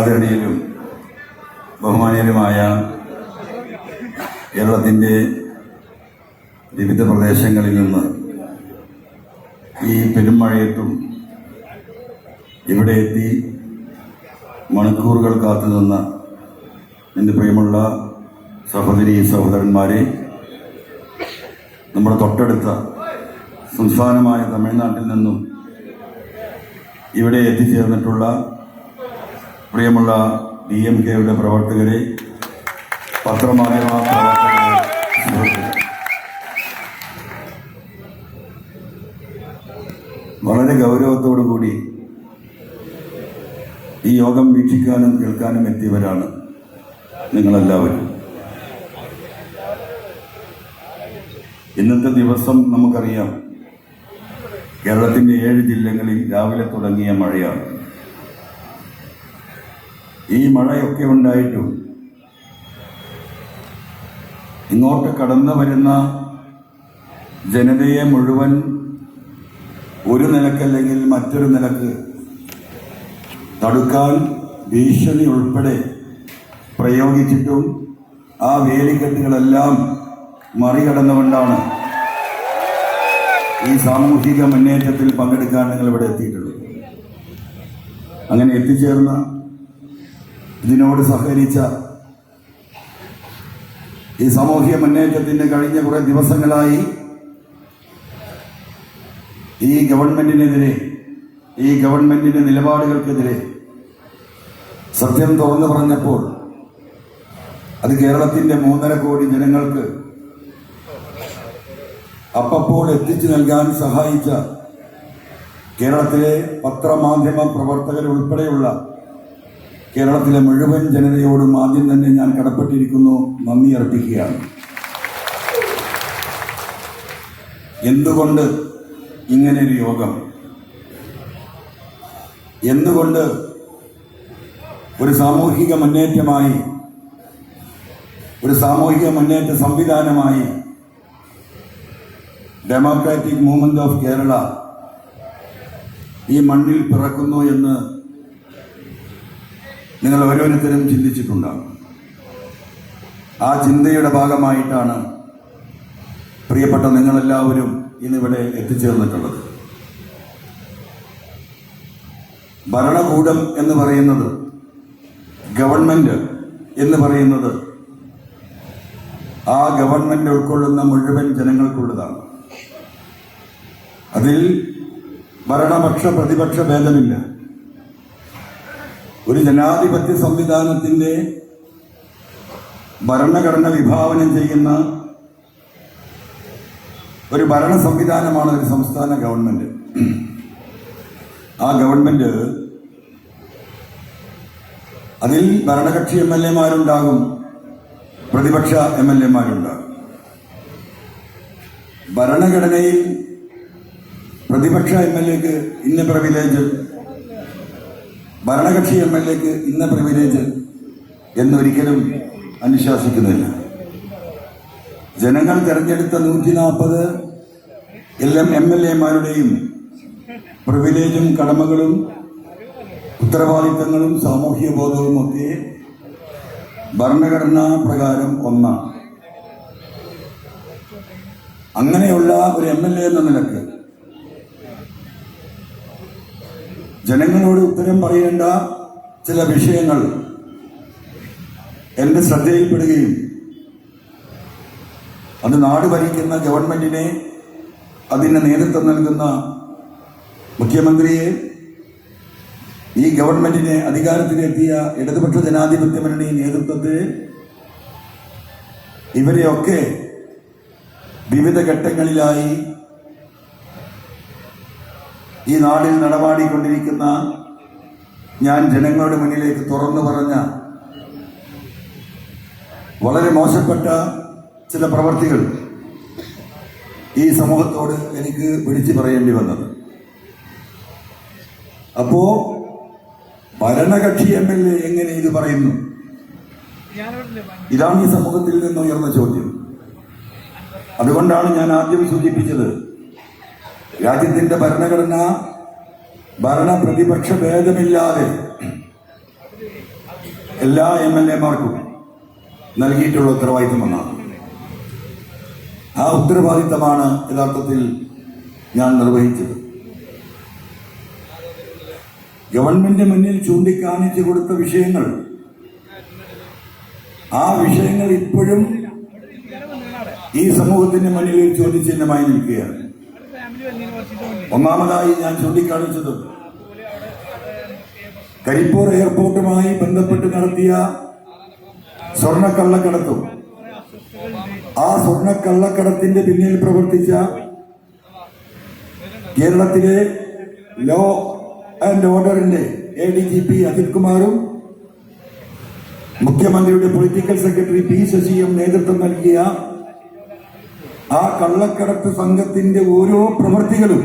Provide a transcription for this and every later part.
ആദരണീയരും ബഹുമാനീയരുമായ കേരളത്തിന്റെ വിവിധ പ്രദേശങ്ങളിൽ നിന്ന് ഈ പെരുമഴയത്തും ഇവിടെ എത്തി മണിക്കൂറുകൾ കാത്തുനിന്ന എന്റെ പ്രിയമുള്ള സഹോദരി സഹോദരന്മാരെ നമ്മുടെ തൊട്ടടുത്ത സംസ്ഥാനമായ തമിഴ്നാട്ടിൽ നിന്നും ഇവിടെ എത്തിച്ചേർന്നിട്ടുള്ള പ്രിയമുള്ള ഡി എം കെയുടെ പ്രവർത്തകരെ സുഹൃത്തുക്കളെ വളരെ ഗൗരവത്തോടു കൂടി ഈ യോഗം വീക്ഷിക്കാനും കേൾക്കാനും എത്തിയവരാണ് നിങ്ങളെല്ലാവരും. ഇന്നത്തെ ദിവസം നമുക്കറിയാം കേരളത്തിന്റെ ഏഴ് ജില്ലകളിൽ രാവിലെ തുടങ്ങിയ മഴയാണ്. ഈ മഴയൊക്കെ ഉണ്ടായിട്ടും ഇങ്ങോട്ട് കടന്നു വരുന്ന ജനതയെ മുഴുവൻ ഒരു നിലക്കല്ലെങ്കിൽ മറ്റൊരു നിലയ്ക്ക് തടുക്കാൻ ഭീഷണി ഉൾപ്പെടെ പ്രയോഗിച്ചിട്ടും ആ വേലിക്കെട്ടുകളെല്ലാം മറികടന്നുകൊണ്ടാണ് ഈ സാമൂഹിക മുന്നേറ്റത്തിൽ പങ്കെടുക്കാൻ നിങ്ങൾ ഇവിടെ എത്തിയിട്ടുള്ളത്. അങ്ങനെ എത്തിച്ചേർന്ന ഇതിനോട് സഹകരിച്ച ഈ സാമൂഹ്യ മുന്നേറ്റത്തിന്റെ കഴിഞ്ഞ കുറെ ദിവസങ്ങളായി ഈ ഗവൺമെന്റിനെതിരെ ഈ ഗവൺമെന്റിന്റെ നിലപാടുകൾക്കെതിരെ സത്യം തുറന്നു പറഞ്ഞപ്പോൾ അത് കേരളത്തിന്റെ മൂന്നര കോടി ജനങ്ങൾക്ക് അപ്പപ്പോൾ എത്തിച്ചു നൽകാൻ സഹായിച്ച കേരളത്തിലെ പത്രമാധ്യമ പ്രവർത്തകരുൾപ്പെടെയുള്ള കേരളത്തിലെ മുഴുവൻ ജനതയോടും ആദ്യം തന്നെ ഞാൻ കടപ്പെട്ടിരിക്കുന്നു. നന്ദി അർപ്പിക്കുകയാണ്. എന്തുകൊണ്ട് ഇങ്ങനൊരു യോഗം? എന്തുകൊണ്ട് ഒരു സാമൂഹിക മുന്നേറ്റമായി ഒരു സാമൂഹിക മുന്നേറ്റ സംവിധാനമായി ഡെമോക്രാറ്റിക് മൂവ്മെന്റ് ഓഫ് കേരള ഈ മണ്ണിൽ പിറക്കുന്നു എന്ന് നിങ്ങൾ ഓരോരുത്തരും ചിന്തിച്ചിട്ടുണ്ടാകും. ആ ചിന്തയുടെ ഭാഗമായിട്ടാണ് പ്രിയപ്പെട്ട നിങ്ങളെല്ലാവരും ഇന്നിവിടെ എത്തിച്ചേർന്നിട്ടുള്ളത്. ഭരണകൂടം എന്ന് പറയുന്നത് ഗവൺമെന്റ് എന്ന് പറയുന്നത് ആ ഗവൺമെന്റ് ഉൾക്കൊള്ളുന്ന മുഴുവൻ ജനങ്ങൾക്കുള്ളതാണ്. അതിൽ ഭരണപക്ഷ പ്രതിപക്ഷ ഭേദമില്ല. ഒരു ജനാധിപത്യ സംവിധാനത്തിന്റെ ഭരണഘടന വിഭാവനം ചെയ്യുന്ന ഒരു ഭരണ സംവിധാനമാണ് ഒരു സംസ്ഥാന ഗവൺമെന്റ്. ആ ഗവൺമെന്റ് അതിൽ ഭരണകക്ഷി എം എൽ എമാരുണ്ടാകും പ്രതിപക്ഷ എം എൽ എമാരുണ്ടാകും. ഭരണഘടനയിൽ പ്രതിപക്ഷ എം എൽ എക്ക് ഇന്ന പ്രിവിലേജ് ഭരണകക്ഷി എം എൽ എക്ക് ഇന്ന പ്രിവിലേജ് എന്നൊരിക്കലും അനുശാസിക്കുന്നില്ല ജനങ്ങൾ തെരഞ്ഞെടുത്ത നൂറ്റി നാൽപ്പത് എല്ലാം എം എൽ എമാരുടെയും പ്രിവിലേജും കടമകളും ഉത്തരവാദിത്തങ്ങളും സാമൂഹ്യ ബോധവും ഒക്കെ ഭരണഘടനാ പ്രകാരം ഒന്നാണ്. അങ്ങനെയുള്ള ഒരു എം എൽ എ എന്ന നിലയ്ക്ക് ജനങ്ങളോട് ഉത്തരം പറയേണ്ട ചില വിഷയങ്ങൾ എന്റെ ശ്രദ്ധയിൽപ്പെടുകയും അത് നാട് ഭരിക്കുന്ന ഗവൺമെന്റിനെ അതിന് നേതൃത്വം നൽകുന്ന മുഖ്യമന്ത്രിയെ ഈ ഗവൺമെന്റിനെ അധികാരത്തിലെത്തിയ ഇടതുപക്ഷ ജനാധിപത്യ മുന്നണി നേതൃത്വത്തെ ഇവരെയൊക്കെ വിവിധ ഘട്ടങ്ങളിലായി ഈ നാടിൽ നടപാടിക്കൊണ്ടിരിക്കുന്ന ഞാൻ ജനങ്ങളുടെ മുന്നിലേക്ക് തുറന്നു പറഞ്ഞ വളരെ മോശപ്പെട്ട ചില പ്രവർത്തികൾ ഈ സമൂഹത്തോട് എനിക്ക് വിളിച്ചു പറയേണ്ടി വന്നത്. അപ്പോ ഭരണകക്ഷി എം എൽ എ എങ്ങനെ ഇത് പറയുന്നു? ഇതാണ് ഈ സമൂഹത്തിൽ നിന്ന് ഉയർന്ന ചോദ്യം. അതുകൊണ്ടാണ് ഞാൻ ആദ്യം സൂചിപ്പിച്ചത് രാജ്യത്തിന്റെ ഭരണഘടന ഭരണ പ്രതിപക്ഷ ഭേദമില്ലാതെ എല്ലാ എം എൽ എമാർക്കും നൽകിയിട്ടുള്ള ഉത്തരവാദിത്തം ഒന്നാണ്. ആ ഉത്തരവാദിത്തമാണ് യഥാർത്ഥത്തിൽ ഞാൻ നിർവഹിച്ചത്. ഗവൺമെന്റ് മുന്നിൽ ചൂണ്ടിക്കാണിച്ചു കൊടുത്ത വിഷയങ്ങൾ ആ വിഷയങ്ങൾ ഇപ്പോഴും ഈ സമൂഹത്തിന്റെ മുന്നിൽ ഒരു ചോദ്യചിഹ്നമായി നിൽക്കുകയാണ്. ഒന്നാമതായി ഞാൻ ചൂണ്ടിക്കാണിച്ചത് കരിപ്പൂർ എയർപോർട്ടുമായി ബന്ധപ്പെട്ട് നടത്തിയ സ്വർണക്കള്ളക്കടത്തും ആ സ്വർണക്കള്ളക്കടത്തിന്റെ പിന്നിൽ പ്രവർത്തിച്ച കേരളത്തിലെ ലോ ആൻഡ് ഓർഡറിന്റെ A D G P Ajith കുമാറും മുഖ്യമന്ത്രിയുടെ പൊളിറ്റിക്കൽ സെക്രട്ടറി പി ശശിയും നേതൃത്വം നൽകിയ ആ കള്ളക്കടത്ത് സംഘത്തിന്റെ ഓരോ പ്രവൃത്തികളും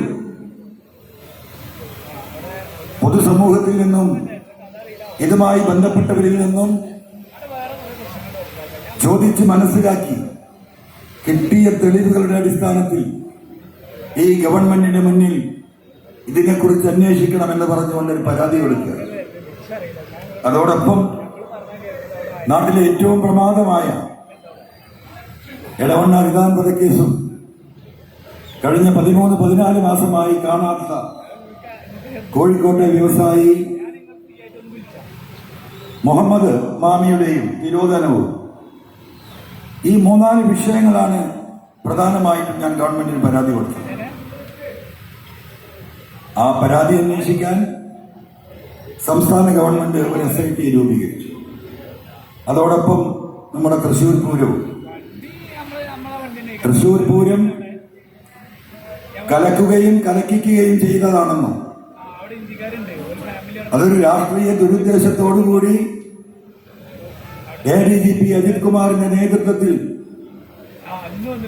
പൊതുസമൂഹത്തിൽ നിന്നും ഇതുമായി ബന്ധപ്പെട്ടവരിൽ നിന്നും ചോദിച്ച് മനസ്സിലാക്കി കിട്ടിയ തെളിവുകളുടെ അടിസ്ഥാനത്തിൽ ഈ ഗവൺമെന്റിന്റെ മുന്നിൽ ഇതിനെക്കുറിച്ച് അന്വേഷിക്കണമെന്ന് പറഞ്ഞുകൊണ്ട് ഒരു പരാതി കൊടുക്കുക. അതോടൊപ്പം നാട്ടിലെ ഏറ്റവും പ്രമാദമായ എടവണ്ണ റിതാൻ കേസും കഴിഞ്ഞ പതിമൂന്ന് പതിനാല് മാസമായി കാണാത്ത കോഴിക്കോട്ടെ വ്യവസായി മുഹമ്മദ് മാമിയുടെയും നിരോധനവും ഈ മൂന്നാൽ വിഷയങ്ങളാണ് പ്രധാനമായിട്ടും ഞാൻ ഗവൺമെന്റിന് പരാതി കൊടുത്തത്. ആ പരാതി അന്വേഷിക്കാൻ സംസ്ഥാന ഗവൺമെന്റ് ഒരു എസ് ഐ ടി രൂപീകരിച്ചു. അതോടൊപ്പം നമ്മുടെ തൃശ്ശൂർ പൂരവും തൃശ്ശൂർ പൂരം കലക്കുകയും കലക്കിക്കുകയും ചെയ്തതാണെന്നും അതൊരു രാഷ്ട്രീയ ദുരുദ്ദേശത്തോടുകൂടി A D G P Ajith കുമാറിന്റെ നേതൃത്വത്തിൽ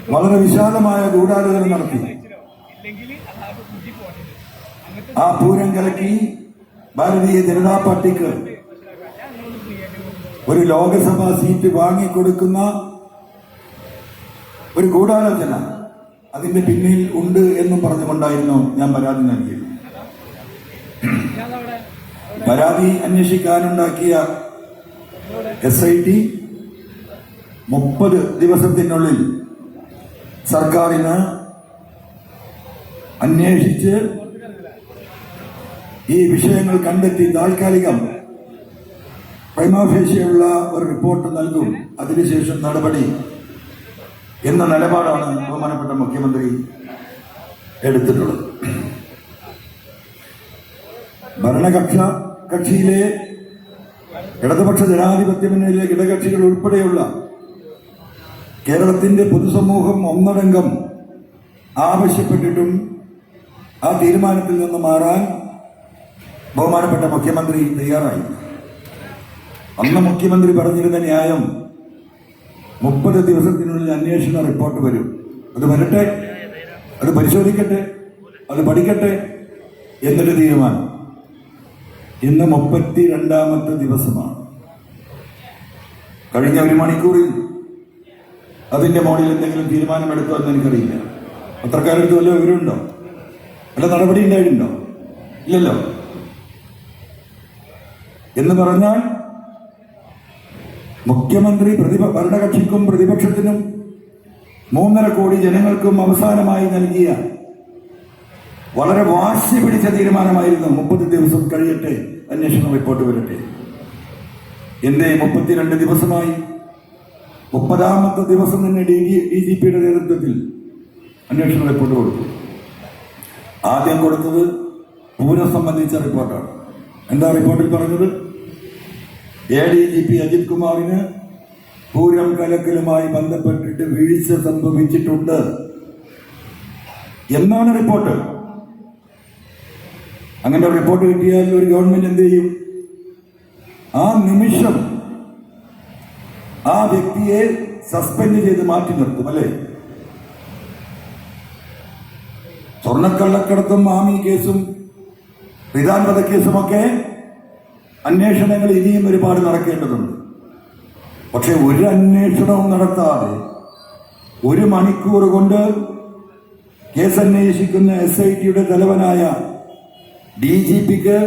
വളരെ വിശാലമായ ഗൂഢാലോചന നടത്തി. ആ പൂരം കലക്കി ഭാരതീയ ജനതാ പാർട്ടിക്ക് ഒരു ലോകസഭാ സീറ്റ് വാങ്ങിക്കൊടുക്കുന്ന ഒരു ഗൂഢാലോചന അതിന്റെ പിന്നിൽ ഉണ്ട് എന്നും പറഞ്ഞുകൊണ്ടായിരുന്നു ഞാൻ പരാതി നൽകിയത്. പരാതി അന്വേഷിക്കാനുണ്ടാക്കിയ എസ് ഐ ടി മുപ്പത് ദിവസത്തിനുള്ളിൽ സർക്കാരിന് അന്വേഷിച്ച് ഈ വിഷയങ്ങൾ കണ്ടെത്തി താൽക്കാലികം പ്രൈമാഫേഷ്യയുള്ള ഒരു റിപ്പോർട്ട് നൽകും. അതിനുശേഷം നടപടി എന്ന നിലപാടാണ് ബഹുമാനപ്പെട്ട മുഖ്യമന്ത്രി എടുത്തിട്ടുള്ളത്. ഭരണകക്ഷ കക്ഷിയിലെ ഇടതുപക്ഷ ജനാധിപത്യ മുന്നണിയിലെ ഇടകക്ഷികൾ ഉൾപ്പെടെയുള്ള കേരളത്തിന്റെ പൊതുസമൂഹം ഒന്നടങ്കം ആവശ്യപ്പെട്ടിട്ടും ആ തീരുമാനത്തിൽ നിന്ന് മാറാൻ ബഹുമാനപ്പെട്ട മുഖ്യമന്ത്രി തയ്യാറായി. അന്ന് മുഖ്യമന്ത്രി പറഞ്ഞിരുന്ന ന്യായം മുപ്പത് ദിവസത്തിനുള്ളിൽ അന്വേഷണ റിപ്പോർട്ട് വരും. അത് വരട്ടെ? അത് പരിശോധിക്കട്ടെ? അത് പഠിക്കട്ടെ? എന്നൊരു തീരുമാനം. ഇന്ന് മുപ്പത്തി രണ്ടാമത്തെ ദിവസമാണ്. കഴിഞ്ഞ ഒരു മണിക്കൂറിൽ അതിന്റെ മോഡിൽ എന്തെങ്കിലും തീരുമാനമെടുത്തോ എന്ന് എനിക്കറിയില്ല. പത്രക്കാരെടുത്ത് വല്ല വിവരമുണ്ടോ? വല്ല നടപടി ഉണ്ടായിട്ടുണ്ടോ? ഇല്ലല്ലോ. എന്ന് പറഞ്ഞാൽ മുഖ്യമന്ത്രി പ്രതിപ ഭരണകക്ഷിക്കും പ്രതിപക്ഷത്തിനും മൂന്നര കോടി ജനങ്ങൾക്കും അവസാനമായി നൽകിയ വളരെ വാശി പിടിച്ച തീരുമാനമായിരുന്നു മുപ്പത് ദിവസം കഴിയട്ടെ അന്വേഷണ റിപ്പോർട്ട് വരട്ടെ. എന്തേ മുപ്പത്തിരണ്ട് ദിവസമായി മുപ്പതാമത്തെ ദിവസം തന്നെ ഡി ഡി ജി പിയുടെ നേതൃത്വത്തിൽ അന്വേഷണ റിപ്പോർട്ട് കൊടുത്തു. ആദ്യം കൊടുത്തത് പൂരം സംബന്ധിച്ച റിപ്പോർട്ടാണ്. എന്താ റിപ്പോർട്ടിൽ പറഞ്ഞത്? A D G P Ajith കുമാറിന് പൂരം കലക്കലുമായി ബന്ധപ്പെട്ടിട്ട് വീഴ്ച സംഭവിച്ചിട്ടുണ്ട്. എന്നാണ് റിപ്പോർട്ട്? അങ്ങനെ റിപ്പോർട്ട് കിട്ടിയാൽ ഒരു ഗവൺമെന്റ് എന്ത് ചെയ്യും? ആ നിമിഷം ആ വ്യക്തിയെ സസ്പെൻഡ് ചെയ്ത് മാറ്റി നിർത്തും അല്ലേ? സ്വർണക്കള്ളക്കടത്തും മാമി കേസും റിതാൻ വധക്കേസുമൊക്കെ അന്വേഷണങ്ങൾ ഇനിയും ഒരുപാട് നടക്കേണ്ടതുണ്ട്. പക്ഷെ ഒരു അന്വേഷണവും നടത്താതെ ഒരു മണിക്കൂർ കൊണ്ട് കേസന്വേഷിക്കുന്ന എസ് ഐ ടിയുടെ തലവനായ ഡി ജി പിക്ക്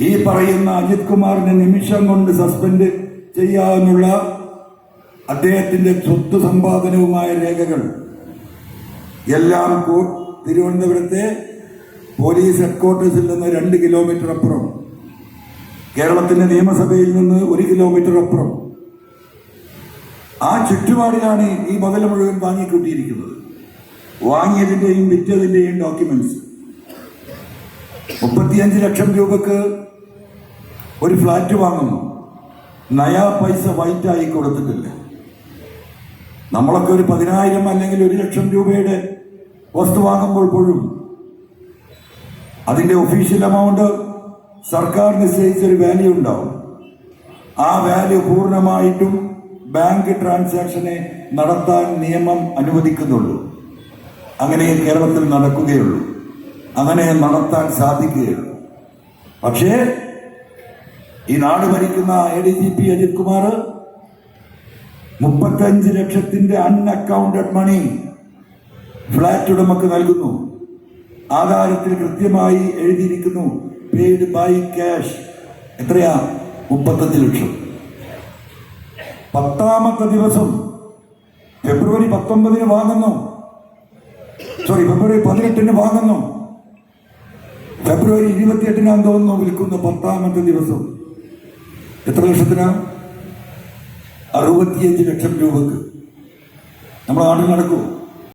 ഈ പറയുന്ന അജിത് കുമാറിനെ നിമിഷം കൊണ്ട് സസ്പെൻഡ് ചെയ്യാവുന്ന അദ്ദേഹത്തിന്റെ സ്വത്ത് സമ്പാദനവുമായ രേഖകൾ എല്ലാം തിരുവനന്തപുരത്തെ പോലീസ് ഹെഡ്ക്വാർട്ടേഴ്സിൽ നിന്ന് രണ്ട് കിലോമീറ്റർ അപ്പുറം കേരളത്തിന്റെ നിയമസഭയിൽ നിന്ന് ഒരു കിലോമീറ്റർ അപ്പുറം. ആ ചുറ്റുപാടിലാണ് ഈ മുതൽ മുഴുവൻ വാങ്ങിക്കൂട്ടിയിരിക്കുന്നത് വാങ്ങിയതിന്റെയും വിറ്റതിന്റെയും ഡോക്യുമെന്റ്സ് മുപ്പത്തിയഞ്ച് ലക്ഷം രൂപക്ക് ഒരു ഫ്ലാറ്റ് വാങ്ങുന്നു. നയാ പൈസ വൈറ്റായി കൊടുത്തിട്ടില്ല. നമ്മളൊക്കെ ഒരു പതിനായിരം അല്ലെങ്കിൽ ഒരു ലക്ഷം രൂപയുടെ വസ്തു വാങ്ങുമ്പോൾ പോലും അതിന്റെ ഒഫീഷ്യൽ എമൗണ്ട് സർക്കാർ നിശ്ചയിച്ചൊരു വാല്യൂ ഉണ്ടാവും. ആ വാല്യൂ പൂർണമായിട്ടും ബാങ്ക് ട്രാൻസാക്ഷനെ നടത്താൻ നിയമം അനുവദിക്കുന്നുള്ളൂ. അങ്ങനെ കേരളത്തിൽ നടക്കുകയുള്ളൂ. അങ്ങനെ നടത്താൻ സാധിക്കുകയുള്ളൂ. പക്ഷേ ഈ നാട് ഭരിക്കുന്ന A D G P Ajith Kumar മുപ്പത്തഞ്ച് ലക്ഷത്തിന്റെ അൺഅക്കൗണ്ടഡ് മണി ഫ്ലാറ്റ് ഉടമക്ക് നൽകുന്നു. ആധാരത്തിൽ കൃത്യമായി എഴുതിയിരിക്കുന്നു. പെയ്ഡ് ബൈ ക്യാഷ് എത്രയാ? മുപ്പത്തഞ്ച് ലക്ഷം. പത്താമത്തെ ദിവസം ഫെബ്രുവരി പത്തൊമ്പതിന് വാങ്ങുന്നു. സോറി ഫെബ്രുവരി പതിനെട്ടിന് വാങ്ങുന്നു. ഫെബ്രുവരി ഇരുപത്തിയെട്ടിനാന്ന് തോന്നുന്നു വിൽക്കുന്നു പത്താമത്തെ ദിവസം. എത്ര ലക്ഷത്തിനാ? അറുപത്തിയഞ്ച് ലക്ഷം രൂപക്ക്. നമ്മൾ ആണ് നടക്കൂ.